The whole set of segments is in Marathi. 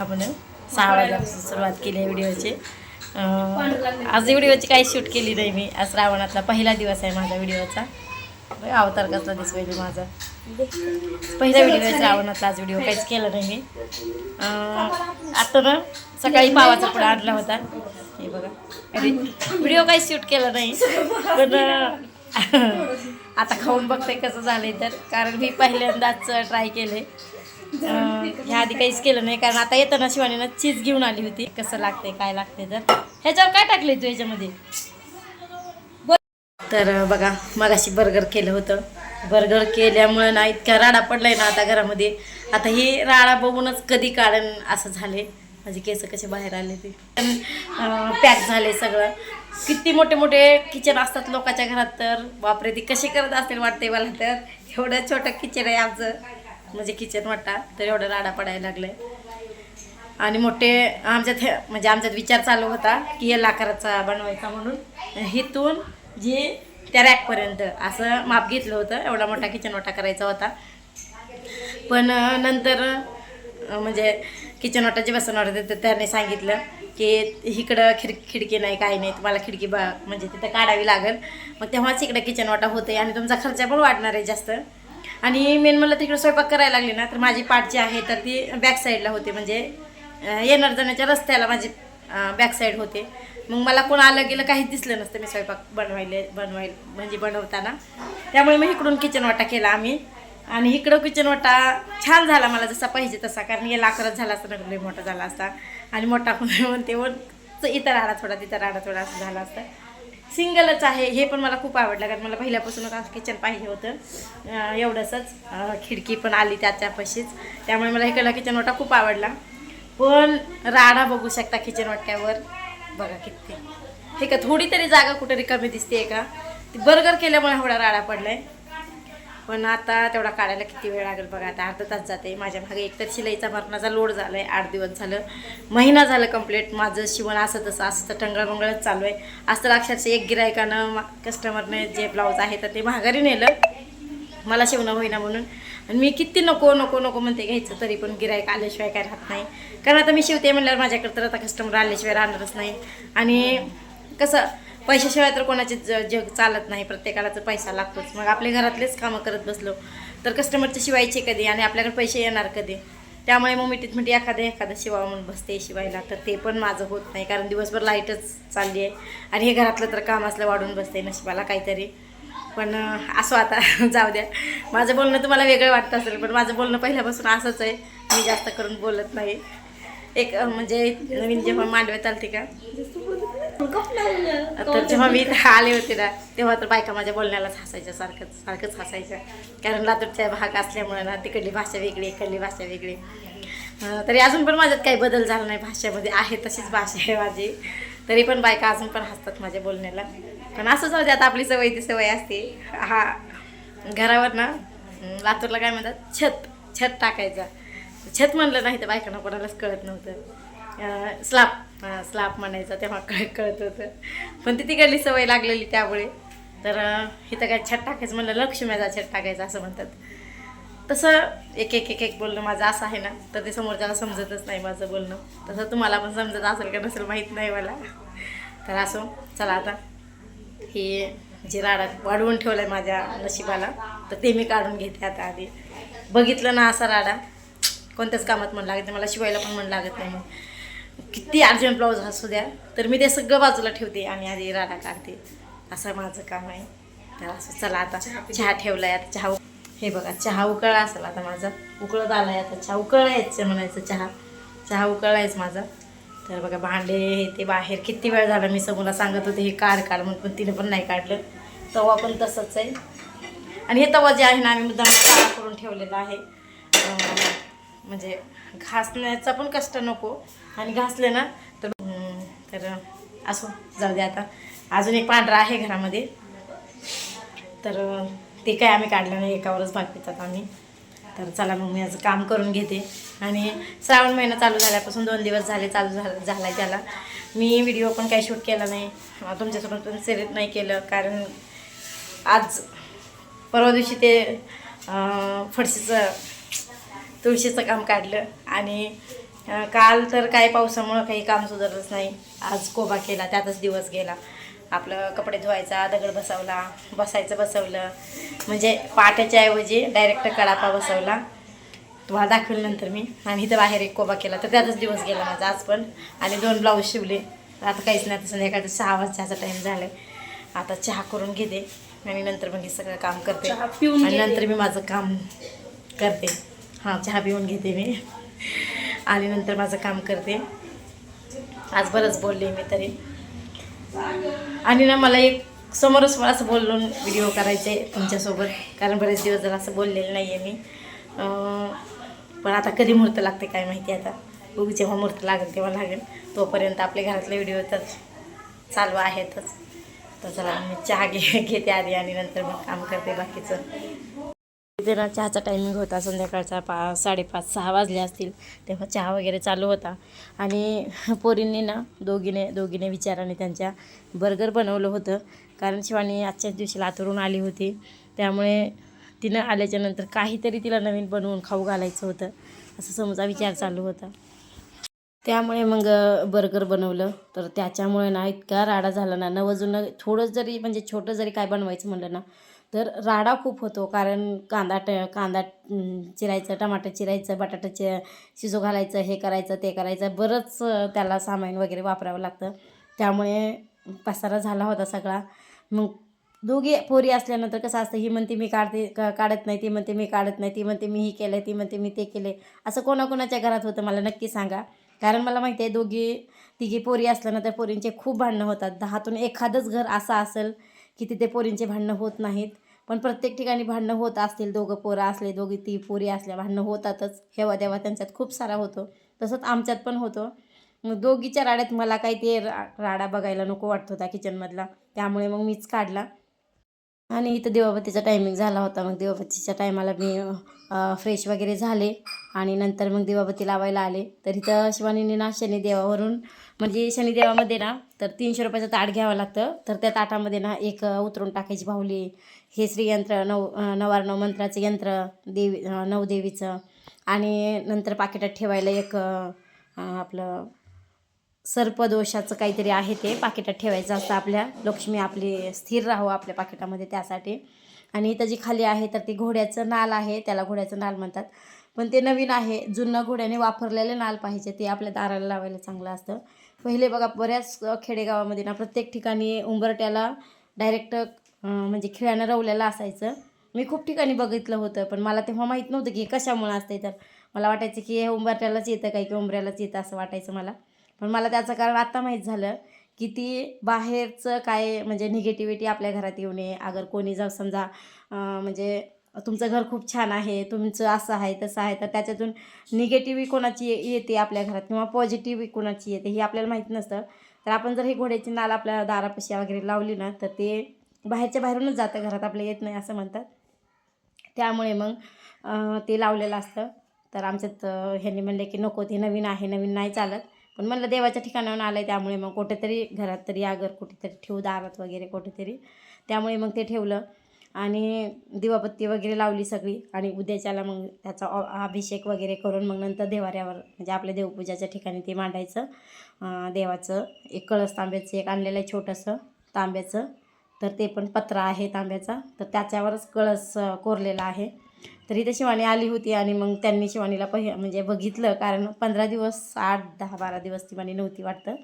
आपण सहा वाजल्यापासून सुरुवात केली आहे व्हिडिओची. आज व्हिडिओची काही शूट केली नाही मी. आज श्रावणातला पहिला दिवस आहे माझा व्हिडिओचा. अवतार कसला दिसवेल माझा. पहिला व्हिडिओ आहे श्रावणातला आज व्हिडिओ काहीच केला नाही मी. आता ना सकाळी पावाचा पुढे आणला होता. हे बघा. व्हिडिओ काही शूट केला नाही. पण आता खाऊन बघते कसं झालंय तर. कारण मी पहिल्यांदाच ट्राय केले ह्या आधी काहीच केलं नाही कारण आता येताना शिवानीनं चीज घेऊन आली होती. कसं लागतंय काय लागतंय तर. ह्याच्यावर काय टाकलंय तू ह्याच्यामध्ये तर बघा मगाशी बर्गर केलं होतं. बर्गर केल्यामुळे ना इतका राडा पडलाय ना आता घरामध्ये. आता ही राडा बघूनच कधी कारण असं झाले माझे केस कसे बाहेर आले ते. पॅक झाले सगळं. किती मोठे मोठे किचन असतात लोकांच्या घरात तर. बापरे ते कसे करत असतील वाटते मला तर. एवढं छोटं किचन आहे आमचं. म्हणजे किचन वाटा तर एवढं राडा पडायला लागलाय. आणि मोठे आमच्यात म्हणजे आमच्यात विचार चालू होता की हे लाकराचा बनवायचा म्हणून. हिथून जे त्या रॅकपर्यंत असं माप घेतलं होतं एवढा मोठा किचन वाटा करायचा होता. पण नंतर म्हणजे किचन वाटा जे बसवणार होते तर त्याने सांगितलं की इकडं खिड खिडकी नाही काही नाही तुम्हाला खिडकी बा म्हणजे तिथं काढावी लागेल. मग तेव्हाच इकडं किचन वाटा होते आणि तुमचा खर्च पण वाढणार आहे जास्त. आणि मेन मला तिकडे स्वयंपाक करायला लागली ना तर माझी पाठ जी आहे तर ती बॅक साईडला होते. म्हणजे येणार जाण्याच्या रस्त्याला माझी बॅक साईड होते. मग मला कोण आलं गेलं काहीच दिसलं नसतं मी स्वयंपाक बनवायले बनवायला म्हणजे बनवताना. त्यामुळे मी इकडून किचन वाटा केला आम्ही. आणि इकडं किचन वाटा छान झाला मला जसा पाहिजे तसा कारण हे लाकरच झाला असता नगर मोठा झाला असता. आणि मोठा म्हणते वर इथं राडा थोडा तिथं राडा थोडा असं झाला असता. सिंगलच आहे हे पण मला खूप आवडलं कारण मला पहिल्यापासूनच असं किचन पाहिजे होतं. एवढंसंच. खिडकी पण आली त्याच्यापाशीच त्यामुळे मला इकडला किचन वाटा खूप आवडला. पण राडा बघू शकता किचन वाट्यावर. बघा किती. हे का थोडी तरी जागा कुठं रिकामी दिसते का? बर्गर केल्यामुळे एवढा राडा पडलाय. पण आता तेवढा काढायला किती वेळ लागेल बघा आता अर्धा तास जाते माझ्या मागे एकतर शिलाईचा मरणाचा लोड झाला आहे आठ दिवस झालं. महिना झालं कंप्लीट माझं शिवण असं तसं असं तर टंगळमंगळच चालू आहे. असं तर अक्षरशः एक गिरायकानं कस्टमरने जे ब्लाऊज आहे तर ते माघारी नेलं. मला शिवणं होईना म्हणून. आणि मी किती नको नको नको म्हणते घ्यायचं तरी पण गिरायक आल्याशिवाय काय राहत नाही. कारण आता मी शिवते म्हणल्यावर माझ्याकडे तर आता कस्टमर आल्याशिवाय राहणारच नाही. आणि कसं पैशाशिवाय तर कोणाचे ज जग चालत नाही प्रत्येकाला तर पैसा लागतोच. मग आपल्या घरातलेच कामं करत बसलो. तर कस्टमरचे शिवायचे कधी आणि आपल्याकडे पैसे येणार कधी? त्यामुळे मग मी म्हणते एखादं एखादं शिवा म्हणून बसते शिवायला. तर ते पण माझं होत नाही कारण दिवसभर लाईटच चालली आहे. आणि हे घरातलं तर काम असलं वाढून बसते नशिबाला काहीतरी. पण असं असो आता जाऊ द्या. माझं बोलणं तुम्हाला वेगळं वाटतं असेल पण माझं बोलणं पहिल्यापासून असंच आहे. मी जास्त करून बोलत नाही. एक म्हणजे नवीन जेव्हा मांडव्यात आलते का? तर जेव्हा मी आले होते ना तेव्हा तर बायका माझ्या बोलण्यालाच हसायच्या सारखंच सारखंच हसायच्या. कारण लातूरच्या भाग असल्यामुळे ना तिकडली भाषा वेगळी इकडली भाषा वेगळी. तरी अजून पण माझ्यात काही बदल झाला नाही भाषेमध्ये आहे तशीच भाषा आहे माझी. तरी पण बायका अजून पण हसतात माझ्या बोलण्याला. पण असं जाऊ दे आता आपली सवय ती सवय असते. हा. घरावर ना लातूरला काय म्हणतात? छत छत टाकायचा. छत म्हणलं नाही तर बायकांना कोणालाच कळत नव्हतं. स्लाप स्लाप म्हणायचा तेव्हा कळ कळत होतं. पण ती तिकडली सवय लागलेली त्यामुळे. तर इथं काय छत टाकायचं म्हणलं लक्ष्म्याचा छत टाकायचं असं म्हणतात. तसं एक एक एक एक बोलणं माझं असं आहे ना तर ते समोरच्याला समजतच नाही माझं बोलणं. तसं तुम्हाला पण समजत असेल का नसेल माहीत नाही मला. तर असो चला आता. हे जे राडा वाढवून ठेवलं आहे माझ्या नशिबाला तर ते मी काढून घेते आता आधी. बघितलं ना असा राडा. कोणत्याच कामात मन लागत नाही मला शिवायला पण मन लागत नाही. मग किती अर्जंट ब्लाऊज असू द्या तर मी ते सगळं बाजूला ठेवते आणि आधी राडा काढते. असं माझं काम आहे. तर असं चला आता चहा ठेवला आहे आता चहा हे बघा चहा उकळला असेल आता माझा. उकळत आला आहे आता. चहा उकळायचं म्हणायचं चहा. चहा उकळायच माझा. तर बघा भांडे हे ते बाहेर किती वेळ झाला मी समोरला सांगत होते हे काढ काढ म्हणून पण तिने पण नाही काढलं. तवा पण तसंच आहे. आणि हे तवा जे आहे ना आम्ही मुद्दा काळा करून ठेवलेला आहे. म्हणजे घासण्याचा पण कष्ट नको. आणि घासले ना तर तर असो जाऊ दे आता. अजून एक पांढरा आहे घरामध्ये. तर ते काय आम्ही काढलं नाही एकावरच भाग पितात आम्ही. तर चला मग मी आज काम करून घेते. आणि श्रावण महिना चालू झाल्यापासून दोन दिवस झाले चालू झाला झाला आहे त्याला. मी व्हिडिओ पण काही शूट केला नाही. तुमच्यासोबत पण सेलेक्ट नाही केलं कारण आज परवा दिवशी ते फडशीचं तुळशीचं काम काढलं आणि काल तर काय पावसामुळं काही काम सुधारलंच नाही. आज कोबा केला त्यातच दिवस गेला. आपलं कपडे धुवायचा दगड बसवला बसायचं बसवलं. म्हणजे पाट्याच्या ऐवजी डायरेक्ट कडापा बसवला. तुम्हाला दाखवेल नंतर मी. आणि इथं बाहेर एक कोबा केला तर त्यातच दिवस गेला माझा आज पण. आणि दोन ब्लाऊज शिवले. आता काहीच नाही आता संध्याकाळचं सहा वाजताचा टाईम झाला आता चहा करून घेते. आणि नंतर मग हे सगळं काम करते. आणि. नंतर मी माझं काम करते. हां चहा पिऊन घेते मी. आणि नंतर माझं काम करते. आज बरंच बोलले मी तरी. आणि ना मला एक समोरच असं बोलून व्हिडिओ करायचे तुमच्यासोबत. कारण बरेच दिवस जरा असं बोललेलं नाही आहे मी पण आता कधी मुहूर्त लागते काय माहिती आता. बघू जेव्हा मुहूर्त लागेल तेव्हा लागेल. तोपर्यंत आपले घरातले व्हिडिओ तर चालू आहेतच. तर चला मी चहा घे घेते आधी आणि नंतर मग काम करते बाकीचं. तिथे ना चहाचा टायमिंग होता संध्याकाळचा पा साडेपाच सहा वाजले असतील तेव्हा चहा वगैरे चालू होता. आणि पोरींनी ना दोघीने दोघीने विचाराने त्यांच्या बर्गर बनवलं होतं. कारण शिवानी आजच्याच दिवशी लातूरून आली होती. त्यामुळे तिनं आल्याच्यानंतर काहीतरी तिला नवीन बनवून खाऊ घालायचं होतं. असं समजा विचार चालू होता. त्यामुळे मग बर्गर बनवलं. तर त्याच्यामुळे ना इतका राडा झाला ना नवजून थोडं जरी म्हणजे छोटं जरी काय बनवायचं म्हणलं ना तर राडा खूप होतो कारण कांदा ट कांदा चिरायचं टमाटर चिरायचं बटाटा चि शिजू घालायचं हे करायचं ते करायचं बरंच त्याला सामान वगैरे वापरावं लागतं. त्यामुळे पसारा झाला होता सगळा. मग दोघी पोरी असल्यानंतर कसं असतं ही म्हणते मी काढते का काढत नाही ती म्हणते मी काढत नाही ती म्हणते मी ही केलं ती म्हणते मी ते केले असं कोणाकोणाच्या घरात होतं मला नक्की सांगा. कारण मला माहिती आहे दोघी तिघी पोरी असल्यानंतर पोरींचे खूप भांडणं होतात. दहातून एखादंच घर असं असेल की तिथे पोरींचे भांडणं होत नाहीत. पण प्रत्येक ठिकाणी भांडणं होत असतील. दोघं पोरं असले दोघी ती पोरी असल्या भांडणं होतातच. हेवा देवा त्यांच्यात खूप सारा होतो. तसंच आमच्यात पण होतो. मग दोघीच्या राड्यात मला काही ते रा राडा बघायला नको वाटत होता किचनमधला त्यामुळे मग मीच काढला. आणि इथं देवाबतीचा टायमिंग झाला होता. मग देवाबतीच्या टायमाला मी फ्रेश वगैरे झाले. आणि नंतर मग देवाबती लावायला आले. तर इथं शिवानीने ना शनिदेवावरून म्हणजे शनिदेवामध्ये ना तर तीनशे रुपयाचं ताट घ्यावं लागतं. तर त्या ताटामध्ये ना एक उतरून टाकायची बाहुली. हे श्रीयंत्र नव नवारणव मंत्राचं यंत्र देवी नवदेवीचं. आणि नंतर पाकिटात ठेवायला एक आपलं सर्पदोषाचं काहीतरी आहे ते पाकिटात ठेवायचं असतं आपल्या. लक्ष्मी आपली स्थिर राहावं आपल्या पाकिटामध्ये त्यासाठी. आणि इथं जी खाली आहे तर ते घोड्याचं नाल आहे त्याला घोड्याचं नाल म्हणतात. पण ते नवीन आहे जुनं घोड्याने वापरलेले नाल पाहिजे ते आपल्या दाराला लावायला चांगलं असतं. पहिले बघा बऱ्याच खेडेगावामध्ये ना प्रत्येक ठिकाणी उंबरट्याला डायरेक्ट म्हणजे खिळ्यानं रवलेलं असायचं. मी खूप ठिकाणी बघितलं होतं पण मला तेव्हा माहीत नव्हतं की कशामुळं असते तर मला वाटायचं की हे उंबरट्यालाच येतं काही की उंबऱ्यालाच येतं असं वाटायचं मला. पण मला त्याचं कारण आत्ता माहीत झालं की ती बाहेरचं काय म्हणजे निगेटिव्हिटी आपल्या घरात येऊ नये. अगर कोणी जर समजा म्हणजे तुमचं घर खूप छान आहे तुमचं असं आहे तसं आहे तर त्याच्यातून निगेटिव्ही कोणाची येते आपल्या घरात किंवा पॉझिटिव्ह कोणाची येते हे आपल्याला माहीत नसतं. तर आपण जर ही घोड्याची नाल आपल्या दारापाशी वगैरे लावली ना तर ते बाहेरच्या बाहेरूनच जातं घरात आपल्या येत नाही असं म्हणतात. त्यामुळे मग ते लावलेलं असतं. तर आमच्यात ह्यांनी म्हणले की नको ते नवीन आहे नवीन नाही चालत. पण म्हणलं देवाच्या ठिकाणाहून आलं आहे त्यामुळे मग कुठेतरी घरात तरी आगर कुठेतरी ठेवू दारात वगैरे कुठेतरी. त्यामुळे मग ते ठेवलं. आणि दिवाबत्ती वगैरे लावली सगळी आणि उद्याच्याला मग त्याचा अभिषेक वगैरे करून मग नंतर देवाऱ्यावर म्हणजे आपल्या देवपूजाच्या ठिकाणी ते मांडायचं. देवाचं एक कळस तांब्याचं एक आणलेलं आहे छोटंसं तांब्याचं. तर ते पण पत्रा आहे तांब्याचा. तर त्याच्यावरच कळस कोरलेला आहे. तर इथे शिवानी आली होती आणि मग त्यांनी शिवानीला पहि म्हणजे बघितलं. कारण पंधरा दिवस आठ दहा बारा दिवस ती म्हणे नव्हती वाटतं.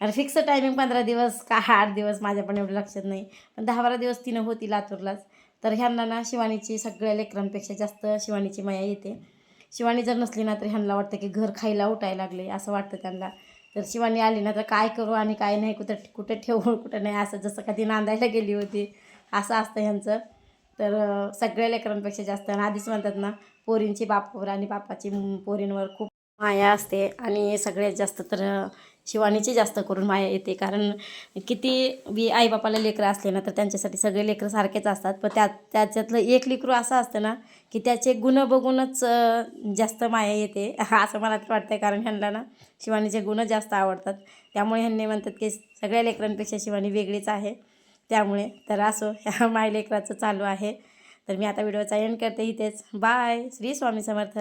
आणि फिक्स टायमिंग पंधरा दिवस का आठ दिवस माझ्या पण एवढं लक्षात नाही. पण दहा बारा दिवस तिनं होती लातूरलाच. तर ह्यांना ना शिवानीची सगळ्या लेकरांपेक्षा जास्त शिवानीची माया येते. शिवानी जर नसली ना तर ह्यांना वाटतं की घर खायला उठायला लागले असं वाटतं त्यांना. तर शिवानी आली ना तर काय करू आणि काय नाही कुठं कुठं ठेवू कुठं नाही असं जसं कधी नांदायला गेली होती असं असतं ह्यांचं. तर सगळ्या लेकरांपेक्षा जास्त. आणि आधीच म्हणतात ना पोरींची बापावर आणि बापाची पोरींवर खूप माया असते. आणि सगळ्यात जास्त तर शिवानीची जास्त करून माया येते. कारण किती बी आईबापाला लेकरं असले ना तर त्यांच्यासाठी सगळे लेकरं सारखेच असतात. पण त्या त्याच्यातलं एक लेकरू असं असतं ना की त्याचे गुण बघूनच जास्त माया येते. असं मला तर वाटतं कारण ह्यांना ना शिवानीचे गुण जास्त आवडतात. त्यामुळे ह्यांनी म्हणतात की सगळ्या लेकरांपेक्षा शिवानी वेगळीच आहे. त्यामुळे तर असो ह्या माय लेकराचं चालू आहे. तर मी आता व्हिडिओचा एंड करते इथेच. बाय श्री स्वामी समर्थ.